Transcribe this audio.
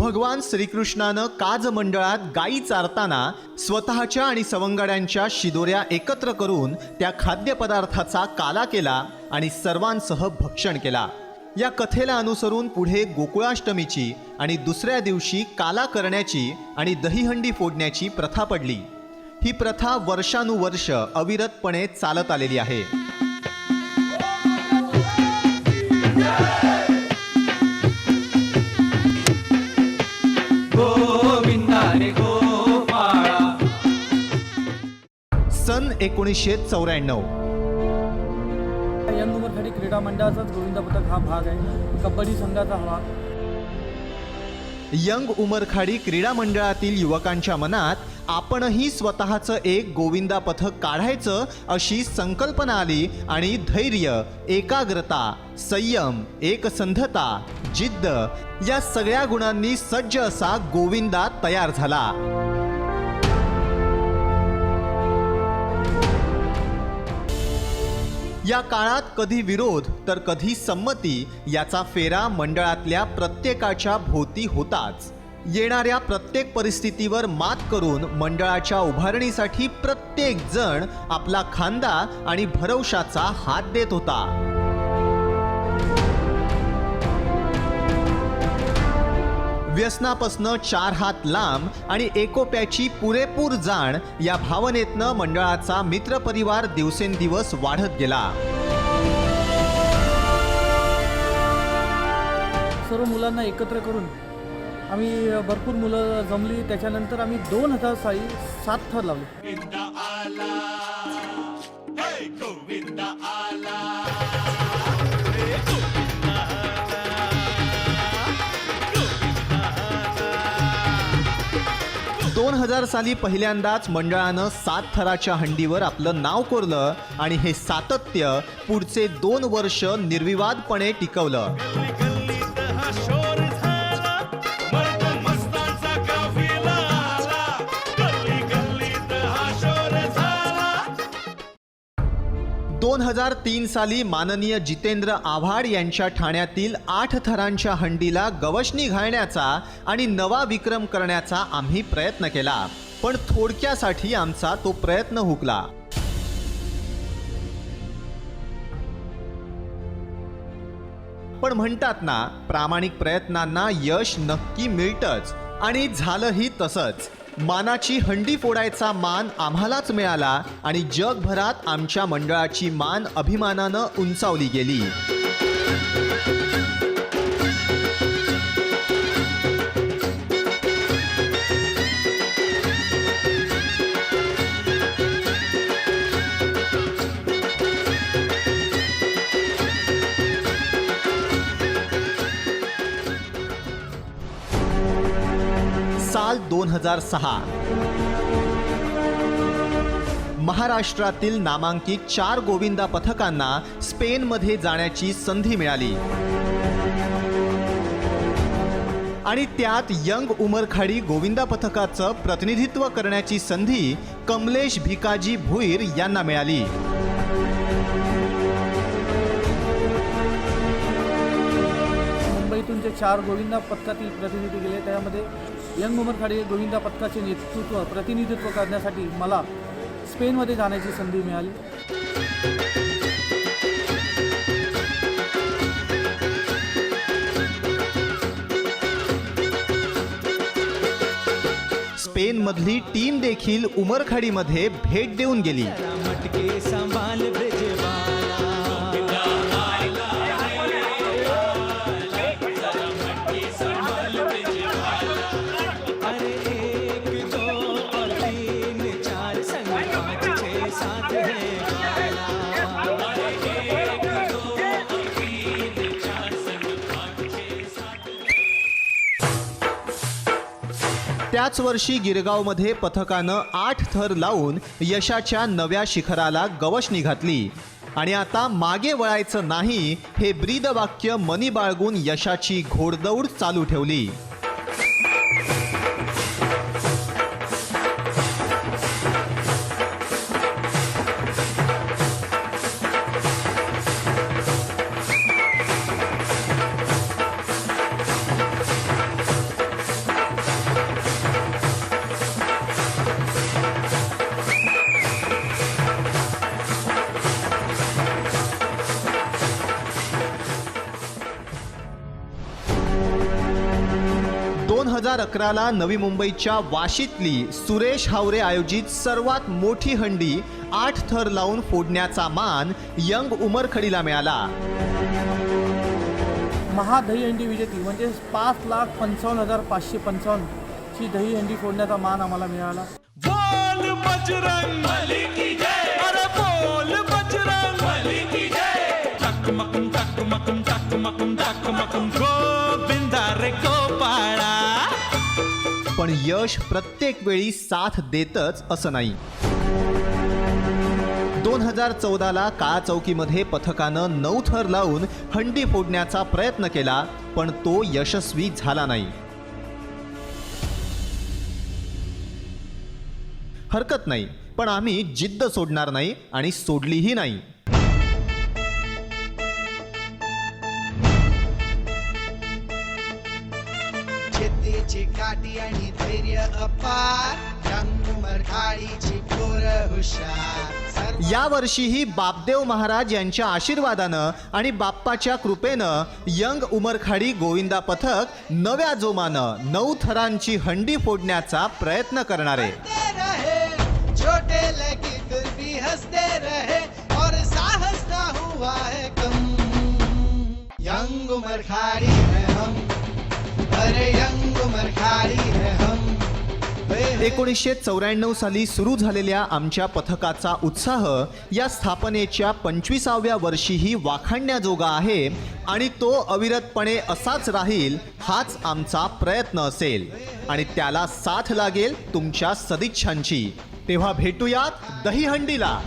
भगवान श्रीकृष्णानं काज मंडळात गायी चारताना स्वतःच्या आणि सवंगड्यांच्या शिदोऱ्या एकत्र करून त्या खाद्यपदार्थाचा काला केला आणि सर्वांसह भक्षण केला. या कथेला अनुसरून पुढे गोकुळाष्टमीची आणि दुसऱ्या दिवशी काला करण्याची आणि दहीहंडी फोडण्याची प्रथा पडली. ही प्रथा वर्षानुवर्ष अविरतपणे चालत आलेली आहे. एकोणीसशे चौऱ्याण्णव. यंग उमरखाडी क्रीडा मंडळाचाच गोविंदा पथक हा भाग आहे. कबड्डी संघाचा हा भाग. यंग उमरखाडी क्रीडा मंडळातील युवकांच्या मनात आपणही स्वतःचं एक गोविंदा पथक काढायचं अशी संकल्पना आली आणि धैर्य एकाग्रता संयम एकसंधता जिद्द या सगळ्या गुणांनी सज्ज असा गोविंदा तयार झाला. या काळात कधी विरोध तर कधी संमती याचा फेरा मंडळातल्या प्रत्येकाच्या भोवती होताच. येणाऱ्या प्रत्येक परिस्थितीवर मात करून मंडळाच्या उभारणीसाठी प्रत्येक जण आपला खांदा आणि भरवशाचा हात देत होता. व्यसनापासनं चार हात लांब आणि एकोप्याची पुरेपूर जाण या भावनेतनं मंडळाचा मित्रपरिवार दिवसेंदिवस वाढत गेला. सर्व मुलांना एकत्र करून आम्ही भरपूर मुलं जमली. त्याच्यानंतर आम्ही दोन हजार साली सात थर लावले. दोन हजार साली पहिल्यांदाच मंडळानं सात थराच्या हंडीवर आपलं नाव कोरलं आणि हे सातत्य पुढचे दोन वर्ष निर्विवादपणे टिकवलं. दोन हजार तीन साली माननीय जितेंद्र आव्हाड यांच्या ठाण्यातील आठ थरांच्या हंडीला गवशणी घालण्याचा आणि नवा विक्रम करण्याचा आम्ही प्रयत्न केला. पण थोडक्यासाठी आमचा तो प्रयत्न हुकला. पण म्हणतात ना प्रामाणिक प्रयत्नांना यश नक्की मिळतंच आणि झालंही तसंच. मानाची हंडी फोडायचा मान आम्हालाच मिळाला आणि जगभरात आमच्या मंडळाची मान अभिमानानं उंचावली गेली. साल दोन हजार सहा. महाराष्ट्रातील नामांकित चार गोविंदा पथकांना स्पेनमध्ये जाण्याची संधी मिळाली. आणि त्यात यंग उमरखाडी गोविंदा पथकाचं प्रतिनिधित्व करण्याची संधी कमलेश भिकाजी भुईर यांना मिळाली. मुंबईतून जे चार गोविंदा पथकातील प्रतिनिधी गेले त्यामध्ये यंग उमरखाडी गोविंदा पथकाचे नेतृत्व प्रतिनिधित्व करण्यासाठी मला स्पेनमध्ये जाण्याची संधी मिळाली. स्पेनमधली टीम देखील उमरखाडीमध्ये भेट देऊन गेली. त्याच वर्षी गिरगावमध्ये पथकानं आठ थर लावून यशाच्या नव्या शिखराला गवसणी घातली. आणि आता मागे वळायचं नाही हे ब्रीदवाक्य मनी बाळगून यशाची घोडदौड चालू ठेवली. हजार अकराला नवी मुंबईच्या वाशीतली सुरेश हावरे आयोजित सर्वात मोठी हंडी आठ थर लावून फोडण्याचा मान यंग उमरखडीला मिळाला. महादहीहंडी विजेती म्हणजे पाच लाख पंचावन्न हजार पाचशे पंचावन्नची दहीहंडी फोडण्याचा मान आम्हाला मिळाला. बोल बजरंग बली पण यश प्रत्येक वेळी साथ देतच असं नाही. दोन हजार चौदाला काळा चौकीमध्ये पथकानं नऊ थर लावून हंडी फोडण्याचा प्रयत्न केला पण तो यशस्वी झाला नाही. हरकत नाही पण आम्ही जिद्द सोडणार नाही आणि सोडलीही नाही. या वर्षीही बापदेव महाराज यांच्या आशीर्वादानं आणि बाप्पाच्या कृपेनं यंग उमरखाडी गोविंदा पथक नव्या जोमानं नऊ थरांची हंडी फोडण्याचा प्रयत्न करणार. आहे एकोणीसशे चौऱ्याण्णव साली सुरू झालेल्या आमच्या पथकाचा उत्साह या स्थापनेच्या पंचवीसाव्या वर्षीही वाखाणण्याजोगा आहे आणि तो अविरतपणे असाच राहील हाच आमचा प्रयत्न असेल. आणि त्याला साथ लागेल तुमच्या सदिच्छांची. तेव्हा भेटूयात दहीहंडीला.